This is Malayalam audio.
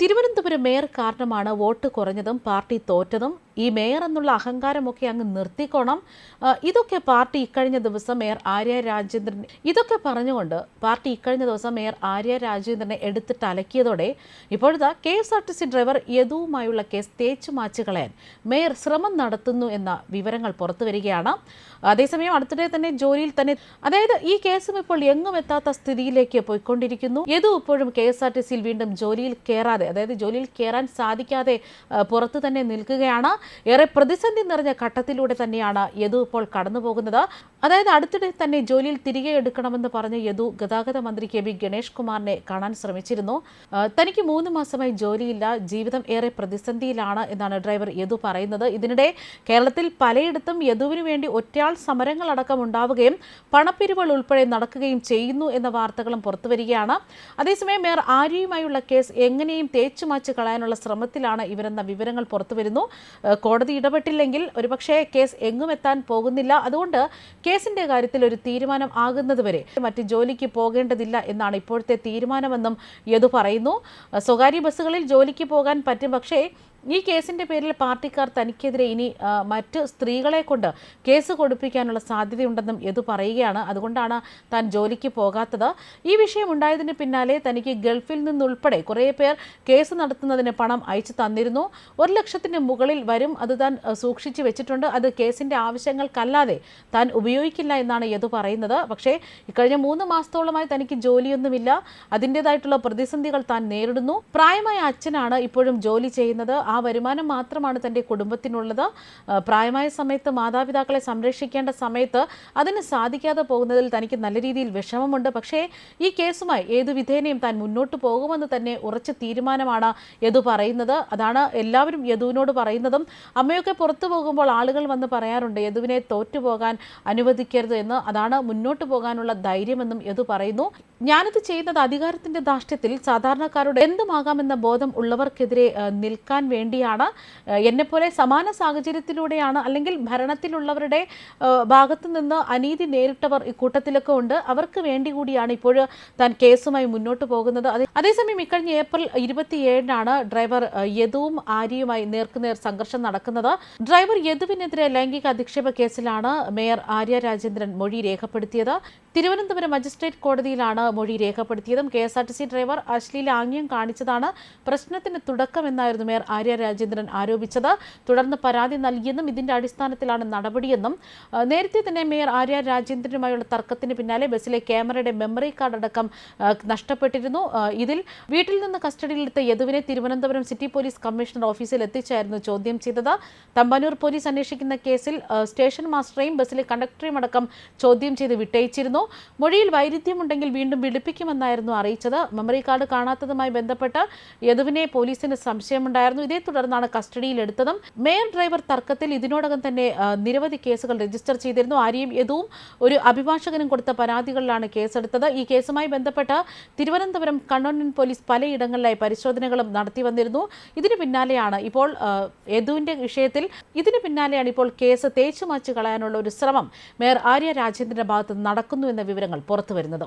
തിരുവനന്തപുരം മേയർ കാരണമാണ് വോട്ട് കുറഞ്ഞതും പാർട്ടി തോറ്റതും ഈ മേയർ എന്നുള്ള അഹങ്കാരമൊക്കെ അങ്ങ് നിർത്തിക്കോണം. ഇതൊക്കെ പാർട്ടി ഇക്കഴിഞ്ഞ ദിവസം മേയർ ആര്യ രാജേന്ദ്രൻ ഇതൊക്കെ പറഞ്ഞുകൊണ്ട് പാർട്ടി ഇക്കഴിഞ്ഞ ദിവസം മേയർ ആര്യ രാജേന്ദ്രനെ എടുത്തിട്ട് അലക്കിയതോടെ ഇപ്പോഴത്തെ K S R T C driver യദുവുമായുള്ള case തേച്ചു മാച്ചു കളയാൻ മേയർ ശ്രമം നടത്തുന്നു എന്ന വിവരങ്ങൾ പുറത്തു വരികയാണ്. അതേസമയം അടുത്തിടെ തന്നെ ജോലിയിൽ തന്നെ അതായത് ഈ കേസും ഇപ്പോൾ എങ്ങും എത്താത്ത സ്ഥിതിയിലേക്ക് പോയിക്കൊണ്ടിരിക്കുന്നു. യദു ഇപ്പോഴും കെ എസ് ആർ ടി സിയിൽ വീണ്ടും ജോലിയിൽ കയറാതെ അതായത് ജോലിയിൽ കയറാൻ സാധിക്കാതെ പുറത്തു തന്നെ നിൽക്കുകയാണ്. ഏറെ പ്രതിസന്ധി നിറഞ്ഞ ഘട്ടത്തിലൂടെ തന്നെയാണ് യദു ഇപ്പോൾ കടന്നുപോകുന്നത്. അതായത് അടുത്തിടെ തന്നെ ജോലിയിൽ തിരികെ എടുക്കണമെന്ന് പറഞ്ഞ യദു ഗതാഗത മന്ത്രി കെ വി ഗണേഷ് കുമാറിനെ കാണാൻ ശ്രമിച്ചിരുന്നു. തനിക്ക് മൂന്ന് മാസമായി ജോലിയില്ല ജീവിതം ഏറെ പ്രതിസന്ധിയിലാണ് എന്നാണ് ഡ്രൈവർ യദു പറയുന്നത്. ഇതിനിടെ കേരളത്തിൽ പലയിടത്തും യദുവിനു വേണ്ടി ഒറ്റയാൾ സമരങ്ങളടക്കം ഉണ്ടാവുകയും പണപ്പിരിവുകൾ ഉൾപ്പെടെ നടക്കുകയും ചെയ്യുന്നു എന്ന വാർത്തകളും പുറത്തുവരികയാണ്. അതേസമയം മേയർ ആര്യയുമായുള്ള കേസ് എങ്ങനെയും തേച്ചുമാച്ച് കളയാനുള്ള ശ്രമത്തിലാണ് ഇവരെന്ന വിവരങ്ങൾ പുറത്തുവരുന്നു. കോടതി ഇടപെട്ടില്ലെങ്കിൽ ഒരുപക്ഷെ കേസ് എങ്ങും എത്താൻ പോകുന്നില്ല. അതുകൊണ്ട് കേസിന്റെ കാര്യത്തിൽ ഒരു തീരുമാനം ആകുന്നതുവരെ മറ്റ് ജോലിക്ക് പോകേണ്ടതില്ല എന്നാണ് ഇപ്പോഴത്തെ തീരുമാനമെന്നും യദു പറയുന്നു. സ്വകാര്യ ബസ്സുകളിൽ ജോലിക്ക് പോകാൻ പറ്റും. പക്ഷേ ഈ കേസിന്റെ പേരിൽ പാർട്ടിക്കാർ തനിക്കെതിരെ ഇനി മറ്റ് സ്ത്രീകളെ കൊണ്ട് കേസ് കൊടുപ്പിക്കാനുള്ള സാധ്യതയുണ്ടെന്നും യദു പറയുകയാണ്. അതുകൊണ്ടാണ് താൻ ജോലിക്ക് പോകാത്തത്. ഈ വിഷയം ഉണ്ടായതിന് പിന്നാലെ തനിക്ക് ഗൾഫിൽ നിന്നുൾപ്പെടെ കുറേ പേർ കേസ് നടത്തുന്നതിന് പണം അയച്ചു തന്നിരുന്നു. ഒരു ലക്ഷത്തിന് മുകളിൽ വരും അത് താൻ സൂക്ഷിച്ചു വെച്ചിട്ടുണ്ട്. അത് കേസിന്റെ ആവശ്യങ്ങൾക്കല്ലാതെ താൻ ഉപയോഗിക്കില്ല എന്നാണ് യദു പറയുന്നത്. പക്ഷേ ഇക്കഴിഞ്ഞ മൂന്ന് മാസത്തോളമായി തനിക്ക് ജോലിയൊന്നുമില്ല. അതിന്റെതായിട്ടുള്ള പ്രതിസന്ധികൾ താൻ നേരിടുന്നു. പ്രായമായ അച്ഛനാണ് ഇപ്പോഴും ജോലി ചെയ്യുന്നത്. ആ വരുമാനം മാത്രമാണ് തന്റെ കുടുംബത്തിനുള്ളത്. പ്രായമായ സമയത്ത് മാതാപിതാക്കളെ സംരക്ഷിക്കേണ്ട സമയത്ത് അതിന് സാധിക്കാതെ പോകുന്നതിൽ തനിക്ക് നല്ല രീതിയിൽ വിഷമമുണ്ട്. പക്ഷേ ഈ കേസുമായി ഏതു വിധേനയും താൻ മുന്നോട്ട് പോകുമെന്ന് തന്നെ ഉറച്ച തീരുമാനമാണ് യദു പറയുന്നത്. അതാണ് എല്ലാവരും യദുവിനോട് പറയുന്നതും. അമ്മയൊക്കെ പുറത്തു പോകുമ്പോൾ ആളുകൾ വന്ന് പറയാറുണ്ട് യദുവിനെ തോറ്റുപോകാൻ അനുവദിക്കരുത് എന്ന്. അതാണ് മുന്നോട്ട് പോകാനുള്ള ധൈര്യമെന്നും യദു പറയുന്നു. ഞാനിത് ചെയ്യുന്നത് അധികാരത്തിന്റെ ദാഷ്ട്യത്തിൽ സാധാരണക്കാരുടെ എന്തുമാകാമെന്ന ബോധം ഉള്ളവർക്കെതിരെ നിൽക്കാൻ വേണ്ടിയാണ്. എന്നെപ്പോലെ സമാന സാഹചര്യത്തിലൂടെയാണ് അല്ലെങ്കിൽ ഭരണത്തിലുള്ളവരുടെ ഭാഗത്തു നിന്ന് അനീതി നേരിട്ടവർ ഇക്കൂട്ടത്തിലൊക്കെ ഉണ്ട്. അവർക്ക് വേണ്ടി കൂടിയാണ് ഇപ്പോൾ താൻ കേസുമായി മുന്നോട്ട് പോകുന്നത്. അതേസമയം ഇക്കഴിഞ്ഞ ഏപ്രിൽ ഇരുപത്തിയേഴിനാണ് ഡ്രൈവർ യദുവും ആര്യയുമായി നേർക്കുനേർ സംഘർഷം നടക്കുന്നത്. ഡ്രൈവർ യദുവിനെതിരെ ലൈംഗിക അധിക്ഷേപ കേസിലാണ് മേയർ ആര്യ രാജേന്ദ്രൻ മൊഴി രേഖപ്പെടുത്തിയത്. തിരുവനന്തപുരം മജിസ്ട്രേറ്റ് കോടതിയിലാണ് മൊഴി രേഖപ്പെടുത്തിയതും K S R T C driver അശ്ലീല ആംഗ്യം കാണിച്ചതാണ്. പ്രശ്നത്തിന് തുടക്കമെന്നായിരുന്നു മേയർ ആര്യ രാജേന്ദ്രൻ ആരോപിച്ചത്. തുടർന്ന് പരാതി നൽകിയെന്നും ഇതിന്റെ അടിസ്ഥാനത്തിലാണ് നടപടിയെന്നും നേരത്തെ തന്നെ മേയർ ആര്യ രാജേന്ദ്രനുമായുള്ള തർക്കത്തിന് പിന്നാലെ ബസ്സിലെ ക്യാമറയുടെ മെമ്മറി കാർഡ് അടക്കം നഷ്ടപ്പെട്ടിരുന്നു. ഇതിൽ വീട്ടിൽ നിന്ന് കസ്റ്റഡിയിലെടുത്ത യദുവിനെ തിരുവനന്തപുരം സിറ്റി പോലീസ് കമ്മീഷണർ ഓഫീസിൽ എത്തിച്ചായിരുന്നു ചോദ്യം ചെയ്തത്. തമ്പാനൂർ പോലീസ് അന്വേഷിക്കുന്ന കേസിൽ സ്റ്റേഷൻ മാസ്റ്ററെയും ബസ്സിലെ കണ്ടക്ടറെയും അടക്കം ചോദ്യം ചെയ്ത് വിട്ടയച്ചിരുന്നു. മൊഴിയിൽ വൈരുദ്ധ്യമുണ്ടെങ്കിൽ വീണ്ടും വിളിപ്പിക്കുമെന്നായിരുന്നു അറിയിച്ചത്. മെമ്മറി കാർഡ് കാണാത്തതുമായി ബന്ധപ്പെട്ട് യദുവിനെ പോലീസിന് സംശയമുണ്ടായിരുന്നു. ഇതേ തുടർന്നാണ് കസ്റ്റഡിയിലെടുത്തതും മേയർ ഡ്രൈവർ തർക്കത്തിൽ ഇതിനോടകം തന്നെ നിരവധി കേസുകൾ രജിസ്റ്റർ ചെയ്തിരുന്നു. ആര്യയും യദുവും ഒരു അഭിഭാഷകനും കൊടുത്ത പരാതികളിലാണ് കേസെടുത്തത്. ഈ കേസുമായി ബന്ധപ്പെട്ട് തിരുവനന്തപുരം കണ്ണോൺമെന്റ് പോലീസ് പലയിടങ്ങളിലായി പരിശോധനകളും നടത്തി വന്നിരുന്നു. ഇതിനു പിന്നാലെയാണ് ഇപ്പോൾ യദുവിന്റെ വിഷയത്തിൽ ഇതിനു പിന്നാലെയാണ് ഇപ്പോൾ കേസ് തേച്ചുമാച്ചു കളയാനുള്ള ഒരു ശ്രമം മേയർ ആര്യ രാജേന്ദ്രന്റെ ഭാഗത്ത് നടക്കുന്നു എന്ന വിവരങ്ങൾ പുറത്തുവരുന്നത്.